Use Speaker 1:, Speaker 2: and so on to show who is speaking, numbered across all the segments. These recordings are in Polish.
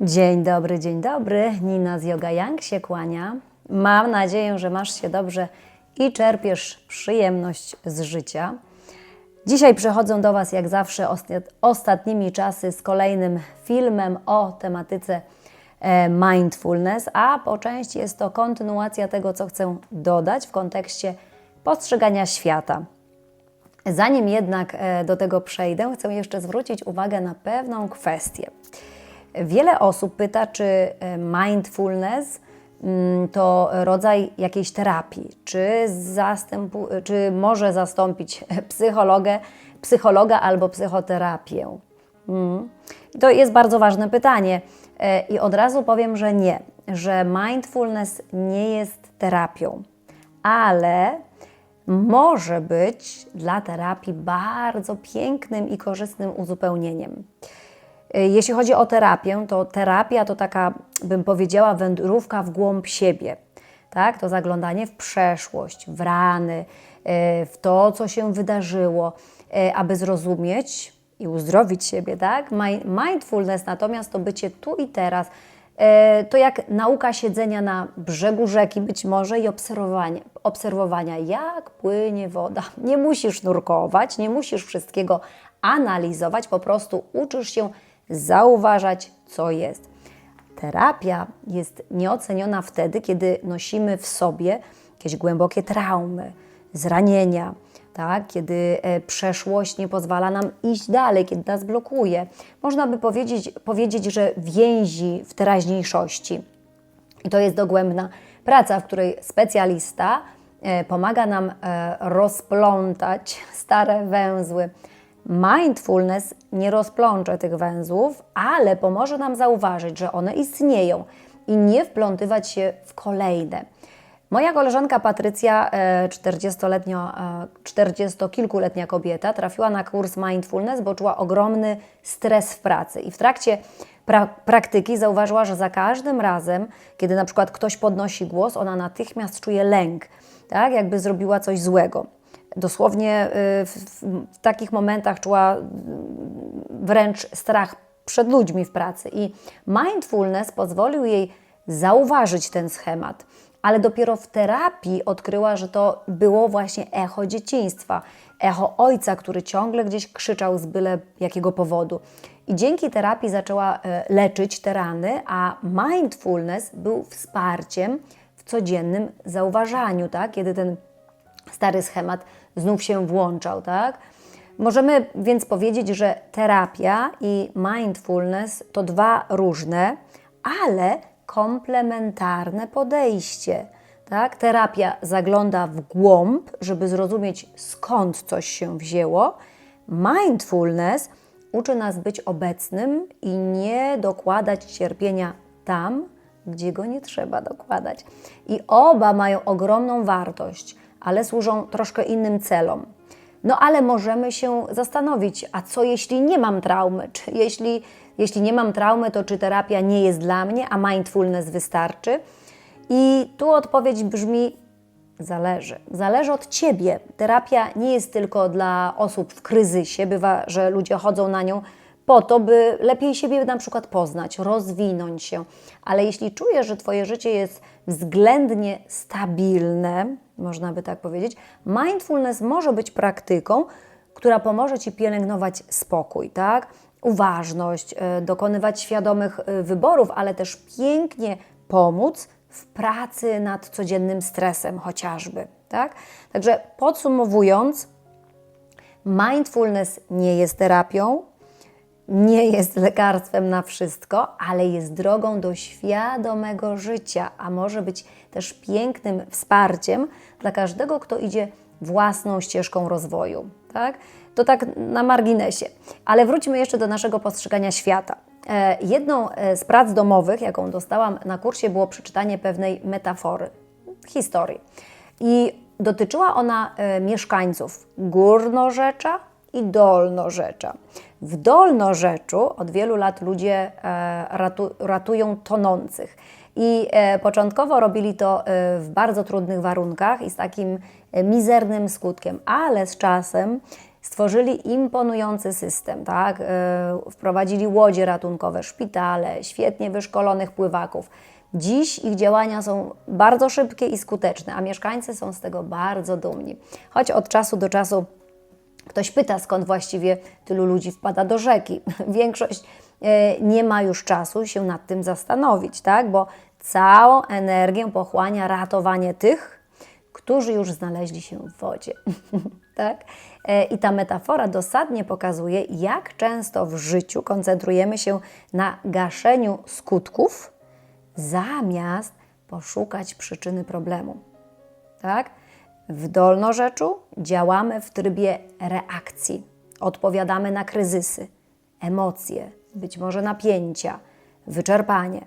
Speaker 1: Dzień dobry, dzień dobry. Nina z Yoga Yang się kłania. Mam nadzieję, że masz się dobrze i czerpiesz przyjemność z życia. Dzisiaj przychodzę do Was jak zawsze ostat- ostatnimi czasy z kolejnym filmem o tematyce e, mindfulness, a po części jest to kontynuacja tego, co chcę dodać w kontekście postrzegania świata. Zanim jednak e, do tego przejdę, chcę jeszcze zwrócić uwagę na pewną kwestię. Wiele osób pyta, czy e, mindfulness mm, to rodzaj jakiejś terapii, czy, zastępu, czy może zastąpić psychologę, psychologa albo psychoterapię. Mm. To jest bardzo ważne pytanie E, i od razu powiem, że nie, że mindfulness nie jest terapią, ale może być dla terapii bardzo pięknym i korzystnym uzupełnieniem. Y, Jeśli chodzi o terapię, to terapia to taka, bym powiedziała, wędrówka w głąb siebie. Tak? To zaglądanie w przeszłość, w rany, y, w to, co się wydarzyło, y, aby zrozumieć i uzdrowić siebie. Tak? Mi- Mindfulness natomiast to bycie tu i teraz. To jak nauka siedzenia na brzegu rzeki być może i obserwowania, obserwowania, jak płynie woda. Nie musisz nurkować, nie musisz wszystkiego analizować, po prostu uczysz się zauważać, co jest. Terapia jest nieoceniona wtedy, kiedy nosimy w sobie jakieś głębokie traumy, zranienia, tak? kiedy e, przeszłość nie pozwala nam iść dalej, kiedy nas blokuje. Można by powiedzieć, powiedzieć, że więzi w teraźniejszości. I to jest dogłębna praca, w której specjalista e, pomaga nam e, rozplątać stare węzły. Mindfulness nie rozplącze tych węzłów, ale pomoże nam zauważyć, że one istnieją i nie wplątywać się w kolejne. Moja koleżanka Patrycja, e, 40-letnio, e, 40-kilkuletnia kobieta, trafiła na kurs mindfulness, bo czuła ogromny stres w pracy. I w trakcie pra praktyki zauważyła, że za każdym razem, kiedy na przykład ktoś podnosi głos, ona natychmiast czuje lęk, tak? jakby zrobiła coś złego. Dosłownie y, w, takich momentach czuła wręcz strach przed ludźmi w pracy. I mindfulness pozwolił jej zauważyć ten schemat, ale dopiero w terapii odkryła, że to było właśnie echo dzieciństwa, echo ojca, który ciągle gdzieś krzyczał z byle jakiego powodu. I dzięki terapii zaczęła e, leczyć te rany, a mindfulness był wsparciem w codziennym zauważaniu, tak? kiedy ten stary schemat znów się włączał, tak? Możemy więc powiedzieć, że terapia i mindfulness to dwa różne, ale komplementarne podejście. Tak? Terapia zagląda w głąb, żeby zrozumieć skąd coś się wzięło. Mindfulness uczy nas być obecnym i nie dokładać cierpienia tam, gdzie go nie trzeba dokładać. I oba mają ogromną wartość, ale służą troszkę innym celom. No ale możemy się zastanowić, a co jeśli nie mam traumy? Czy jeśli, jeśli nie mam traumy, to czy terapia nie jest dla mnie, a mindfulness wystarczy? I tu odpowiedź brzmi: zależy. Zależy od ciebie. Terapia nie jest tylko dla osób w kryzysie, bywa, że ludzie chodzą na nią po to, by lepiej siebie na przykład poznać, rozwinąć się. Ale jeśli czujesz, że Twoje życie jest względnie stabilne, można by tak powiedzieć, mindfulness może być praktyką, która pomoże Ci pielęgnować spokój, tak? uważność, e, dokonywać świadomych e, wyborów, ale też pięknie pomóc w pracy nad codziennym stresem chociażby. Tak? Także podsumowując, mindfulness nie jest terapią, nie jest lekarstwem na wszystko, ale jest drogą do świadomego życia, a może być też pięknym wsparciem dla każdego, kto idzie własną ścieżką rozwoju. Tak? To tak na marginesie. Ale wróćmy jeszcze do naszego postrzegania świata. E, Jedną e, z prac domowych, jaką dostałam na kursie, było przeczytanie pewnej metafory, historii. I dotyczyła ona e, mieszkańców Górnorzecza i Dolnorzecza. W Dolnorzeczu od wielu lat ludzie e, ratu, ratują tonących. I e, początkowo robili to e, w bardzo trudnych warunkach i z takim mizernym skutkiem, ale z czasem stworzyli imponujący system, tak? Wprowadzili łodzie ratunkowe, szpitale, świetnie wyszkolonych pływaków. Dziś ich działania są bardzo szybkie i skuteczne, a mieszkańcy są z tego bardzo dumni. Choć od czasu do czasu Ktoś pyta, skąd właściwie tylu ludzi wpada do rzeki. Większość e, nie ma już czasu się nad tym zastanowić, tak? bo całą energię pochłania ratowanie tych, którzy już znaleźli się w wodzie. tak? E, I ta metafora dosadnie pokazuje, jak często w życiu koncentrujemy się na gaszeniu skutków, zamiast poszukać przyczyny problemu. Tak? W dolnorzeczu działamy w trybie reakcji. Odpowiadamy na kryzysy, emocje, być może napięcia, wyczerpanie.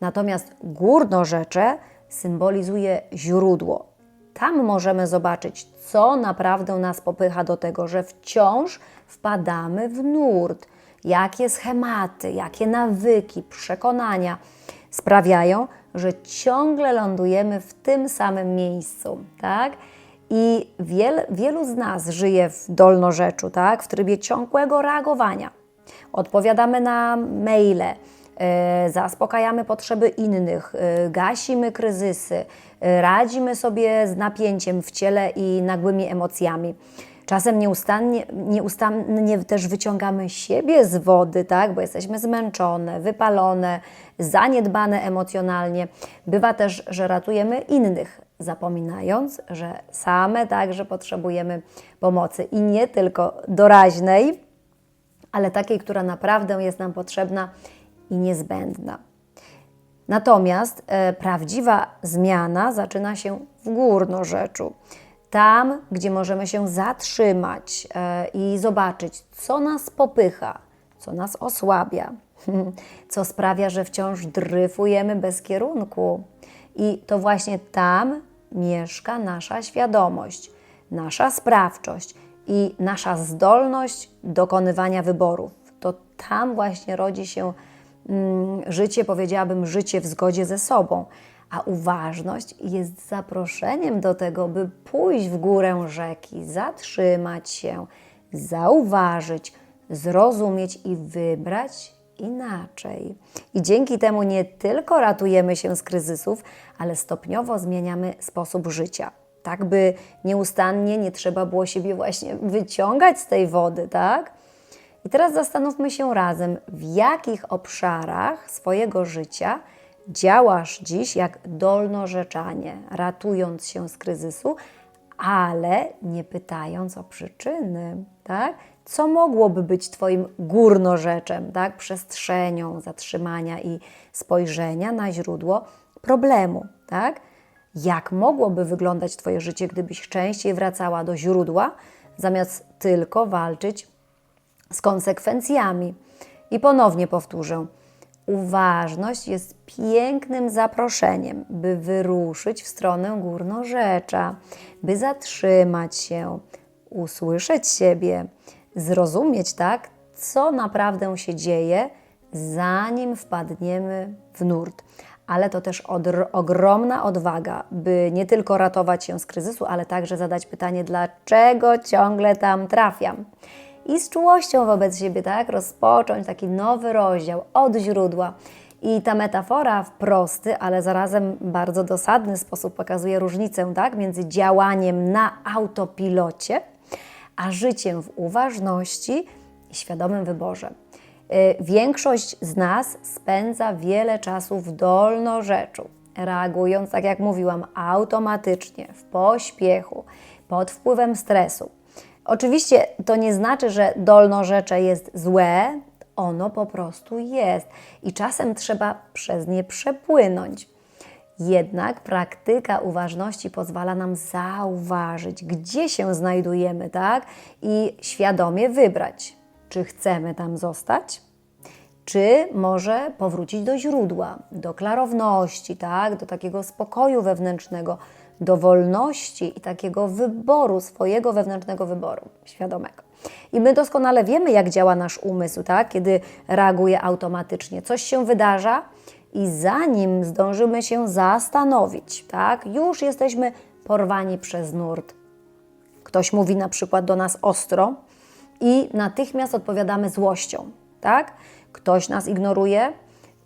Speaker 1: Natomiast górnorzecze symbolizuje źródło. Tam możemy zobaczyć, co naprawdę nas popycha do tego, że wciąż wpadamy w nurt. Jakie schematy, jakie nawyki, przekonania sprawiają, że ciągle lądujemy w tym samym miejscu, tak? I wiel, wielu z nas żyje w dolnorzeczu, tak? W trybie ciągłego reagowania. Odpowiadamy na maile, e, zaspokajamy potrzeby innych, e, gasimy kryzysy, e, radzimy sobie z napięciem w ciele i nagłymi emocjami. Czasem nieustannie, nieustannie też wyciągamy siebie z wody, tak? bo jesteśmy zmęczone, wypalone, zaniedbane emocjonalnie. Bywa też, że ratujemy innych, zapominając, że same także potrzebujemy pomocy i nie tylko doraźnej, ale takiej, która naprawdę jest nam potrzebna i niezbędna. Natomiast e, prawdziwa zmiana zaczyna się w górnorzeczu tam, gdzie możemy się zatrzymać e, i zobaczyć, co nas popycha, co nas osłabia, co sprawia, że wciąż dryfujemy bez kierunku. I to właśnie tam mieszka nasza świadomość, nasza sprawczość i nasza zdolność dokonywania wyborów. To tam właśnie rodzi się mm, życie, powiedziałabym, życie w zgodzie ze sobą a uważność jest zaproszeniem do tego, by pójść w górę rzeki, zatrzymać się, zauważyć, zrozumieć i wybrać inaczej. I dzięki temu nie tylko ratujemy się z kryzysów, ale stopniowo zmieniamy sposób życia. Tak, by nieustannie nie trzeba było siebie właśnie wyciągać z tej wody, tak? I teraz zastanówmy się razem, w jakich obszarach swojego życia Działasz dziś jak dolnorzeczanie, ratując się z kryzysu, ale nie pytając o przyczyny, tak? Co mogłoby być Twoim górnorzeczem, tak? Przestrzenią zatrzymania i spojrzenia na źródło problemu, tak? Jak mogłoby wyglądać Twoje życie, gdybyś częściej wracała do źródła, zamiast tylko walczyć z konsekwencjami? I ponownie powtórzę, Uważność jest pięknym zaproszeniem, by wyruszyć w stronę górnorzecza, by zatrzymać się, usłyszeć siebie, zrozumieć tak, co naprawdę się dzieje, zanim wpadniemy w nurt. Ale to też ogromna odwaga, by nie tylko ratować się z kryzysu, ale także zadać pytanie, dlaczego ciągle tam trafiam i z czułością wobec siebie, tak? Rozpocząć taki nowy rozdział od źródła. I ta metafora w prosty, ale zarazem bardzo dosadny sposób pokazuje różnicę tak? między działaniem na autopilocie, a życiem w uważności i świadomym wyborze. Y, większość z nas spędza wiele czasu w dolnorzeczu, reagując, tak jak mówiłam, automatycznie, w pośpiechu, pod wpływem stresu. Oczywiście to nie znaczy, że dolnorzecze jest złe, ono po prostu jest i czasem trzeba przez nie przepłynąć. Jednak praktyka uważności pozwala nam zauważyć, gdzie się znajdujemy, tak? I świadomie wybrać, czy chcemy tam zostać, czy może powrócić do źródła, do klarowności, tak? Do takiego spokoju wewnętrznego, do wolności i takiego wyboru, swojego wewnętrznego wyboru, świadomego. I my doskonale wiemy, jak działa nasz umysł, tak? kiedy reaguje automatycznie. Coś się wydarza i zanim zdążymy się zastanowić, tak? już jesteśmy porwani przez nurt. Ktoś mówi na przykład do nas ostro, i natychmiast odpowiadamy złością, tak? Ktoś nas ignoruje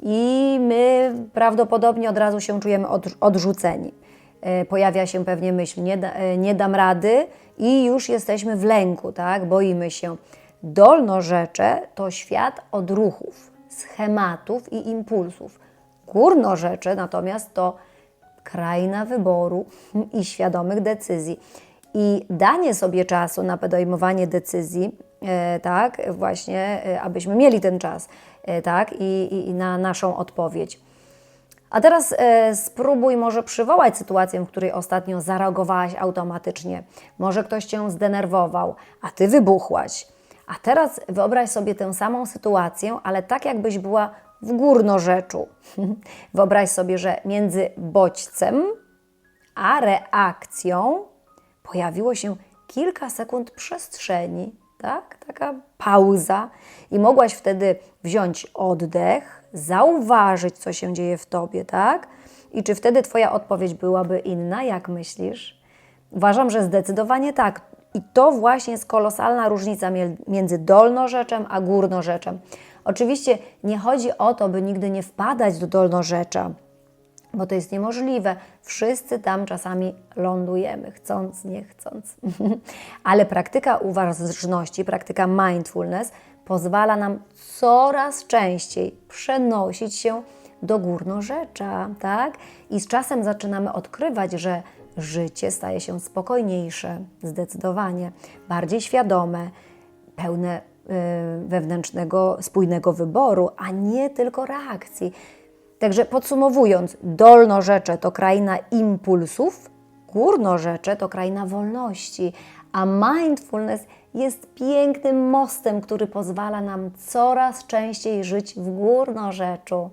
Speaker 1: i my prawdopodobnie od razu się czujemy odrzuceni. E, pojawia się pewnie myśl, nie, da, e, nie dam rady i już jesteśmy w lęku, tak? Boimy się. Dolnorzecze to świat odruchów, schematów i impulsów. Górnorzecze natomiast to kraina wyboru i świadomych decyzji. I danie sobie czasu na podejmowanie decyzji, e, tak, właśnie, abyśmy mieli ten czas, tak, i, i, na naszą odpowiedź. A teraz e, spróbuj może przywołać sytuację, w której ostatnio zareagowałaś automatycznie. Może ktoś cię zdenerwował, a ty wybuchłaś. A teraz wyobraź sobie tę samą sytuację, ale tak jakbyś była w górnorzeczu. wyobraź sobie, że między bodźcem a reakcją pojawiło się kilka sekund przestrzeni, tak? Taka pauza i mogłaś wtedy wziąć oddech, zauważyć, co się dzieje w tobie, tak? I czy wtedy Twoja odpowiedź byłaby inna, jak myślisz? Uważam, że zdecydowanie tak. I to właśnie jest kolosalna różnica między dolnorzeczem a górnorzeczem. Oczywiście nie chodzi o to, by nigdy nie wpadać do dolnorzecza, bo to jest niemożliwe. Wszyscy tam czasami lądujemy, chcąc, nie chcąc. Ale praktyka uważności, praktyka mindfulness pozwala nam coraz częściej przenosić się do górnorzecza, tak? I z czasem zaczynamy odkrywać, że życie staje się spokojniejsze, zdecydowanie, bardziej świadome, pełne y, wewnętrznego, spójnego wyboru, a nie tylko reakcji. Także podsumowując, dolnorzecze to kraina impulsów, górnorzecze to kraina wolności, a mindfulness jest pięknym mostem, który pozwala nam coraz częściej żyć w górnorzeczu.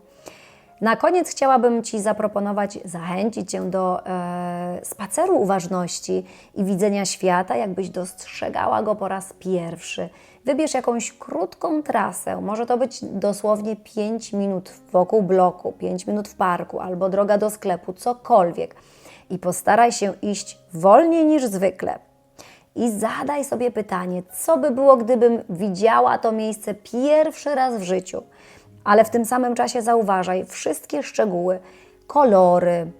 Speaker 1: Na koniec chciałabym Ci zaproponować, zachęcić Cię do e, spaceru uważności i widzenia świata, jakbyś dostrzegała go po raz pierwszy. Wybierz jakąś krótką trasę, może to być dosłownie 5 minut wokół bloku, 5 minut w parku albo droga do sklepu, cokolwiek. I postaraj się iść wolniej niż zwykle. I zadaj sobie pytanie, co by było, gdybym widziała to miejsce pierwszy raz w życiu ale w tym samym czasie zauważaj wszystkie szczegóły, kolory,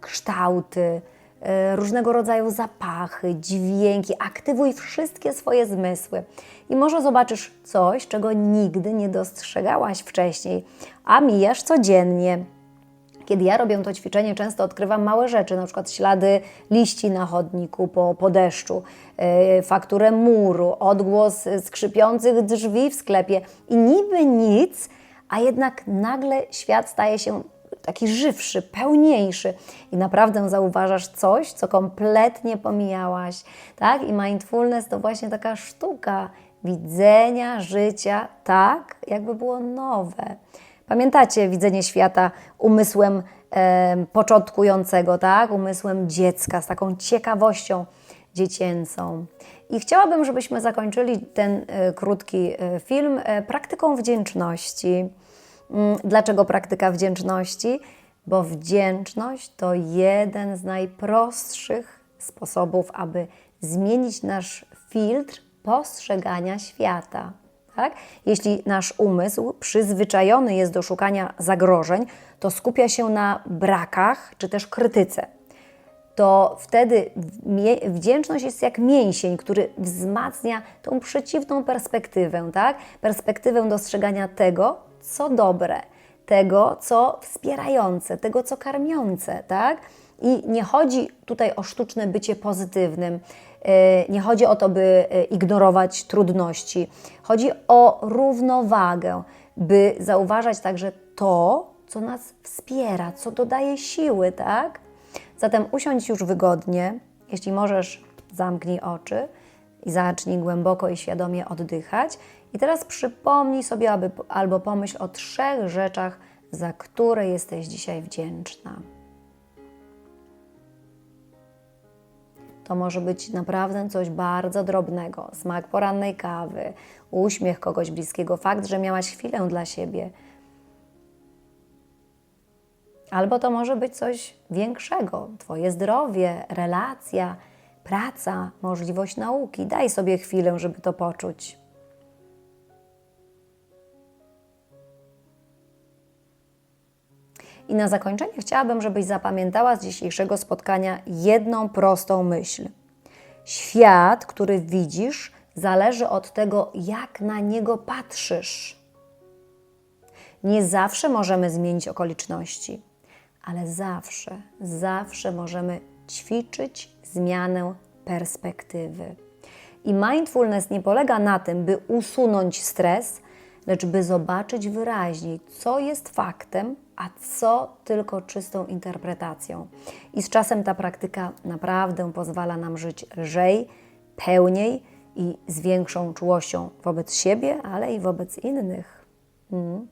Speaker 1: kształty, e, różnego rodzaju zapachy, dźwięki. Aktywuj wszystkie swoje zmysły i może zobaczysz coś, czego nigdy nie dostrzegałaś wcześniej, a mijasz codziennie. Kiedy ja robię to ćwiczenie, często odkrywam małe rzeczy, na przykład ślady liści na chodniku po, po deszczu, yy, fakturę muru, odgłos skrzypiących drzwi w sklepie i niby nic, a jednak nagle świat staje się taki żywszy, pełniejszy i naprawdę zauważasz coś, co kompletnie pomijałaś, tak? I mindfulness to właśnie taka sztuka widzenia życia tak, jakby było nowe. Pamiętacie widzenie świata umysłem e, początkującego, tak? Umysłem dziecka, z taką ciekawością dziecięcą. I chciałabym, żebyśmy zakończyli ten e, krótki e, film e, praktyką wdzięczności. Mm, dlaczego praktyka wdzięczności? Bo wdzięczność to jeden z najprostszych sposobów, aby zmienić nasz filtr postrzegania świata. Tak? Jeśli nasz umysł przyzwyczajony jest do szukania zagrożeń, to skupia się na brakach czy też krytyce. To wtedy wdzięczność jest jak mięsień, który wzmacnia tą przeciwną perspektywę, tak? Perspektywę dostrzegania tego, co dobre, tego, co wspierające, tego, co karmiące, tak? I nie chodzi tutaj o sztuczne bycie pozytywnym, nie chodzi o to, by e, ignorować trudności. Chodzi o równowagę, by zauważać także to, co nas wspiera, co dodaje siły, tak? Zatem usiądź już wygodnie. Jeśli możesz, zamknij oczy i zacznij głęboko i świadomie oddychać. I teraz przypomnij sobie aby, albo pomyśl o trzech rzeczach, za które jesteś dzisiaj wdzięczna. To może być naprawdę coś bardzo drobnego: smak porannej kawy, uśmiech kogoś bliskiego, fakt, że miałaś chwilę dla siebie. Albo to może być coś większego: Twoje zdrowie, relacja, praca, możliwość nauki. Daj sobie chwilę, żeby to poczuć. I na zakończenie chciałabym, żebyś zapamiętała z dzisiejszego spotkania jedną prostą myśl. Świat, który widzisz, zależy od tego, jak na niego patrzysz. Nie zawsze możemy zmienić okoliczności, ale zawsze, zawsze możemy ćwiczyć zmianę perspektywy. I mindfulness nie polega na tym, by usunąć stres, lecz by zobaczyć wyraźniej, co jest faktem, a co tylko czystą interpretacją. I z czasem ta praktyka naprawdę pozwala nam żyć lżej, pełniej i z większą czułością wobec siebie, ale i wobec innych. Mm.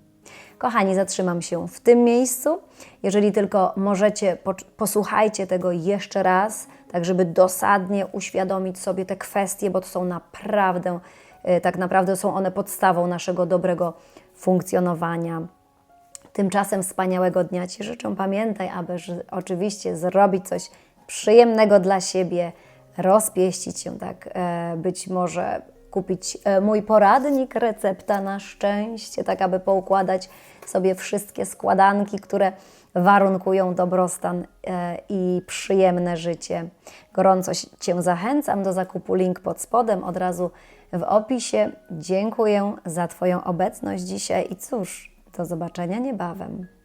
Speaker 1: Kochani, zatrzymam się w tym miejscu. Jeżeli tylko możecie, posłuchajcie tego jeszcze raz, tak żeby dosadnie uświadomić sobie te kwestie, bo to są naprawdę, tak naprawdę są one podstawą naszego dobrego funkcjonowania. Tymczasem wspaniałego dnia Ci życzę. Pamiętaj, aby oczywiście zrobić coś przyjemnego dla siebie, rozpieścić się tak, e, być może kupić e, mój poradnik, recepta na szczęście, tak aby poukładać sobie wszystkie składanki, które warunkują dobrostan e, i przyjemne życie. Gorąco Cię zachęcam do zakupu link pod spodem, od razu w opisie. Dziękuję za Twoją obecność dzisiaj i cóż, do zobaczenia niebawem.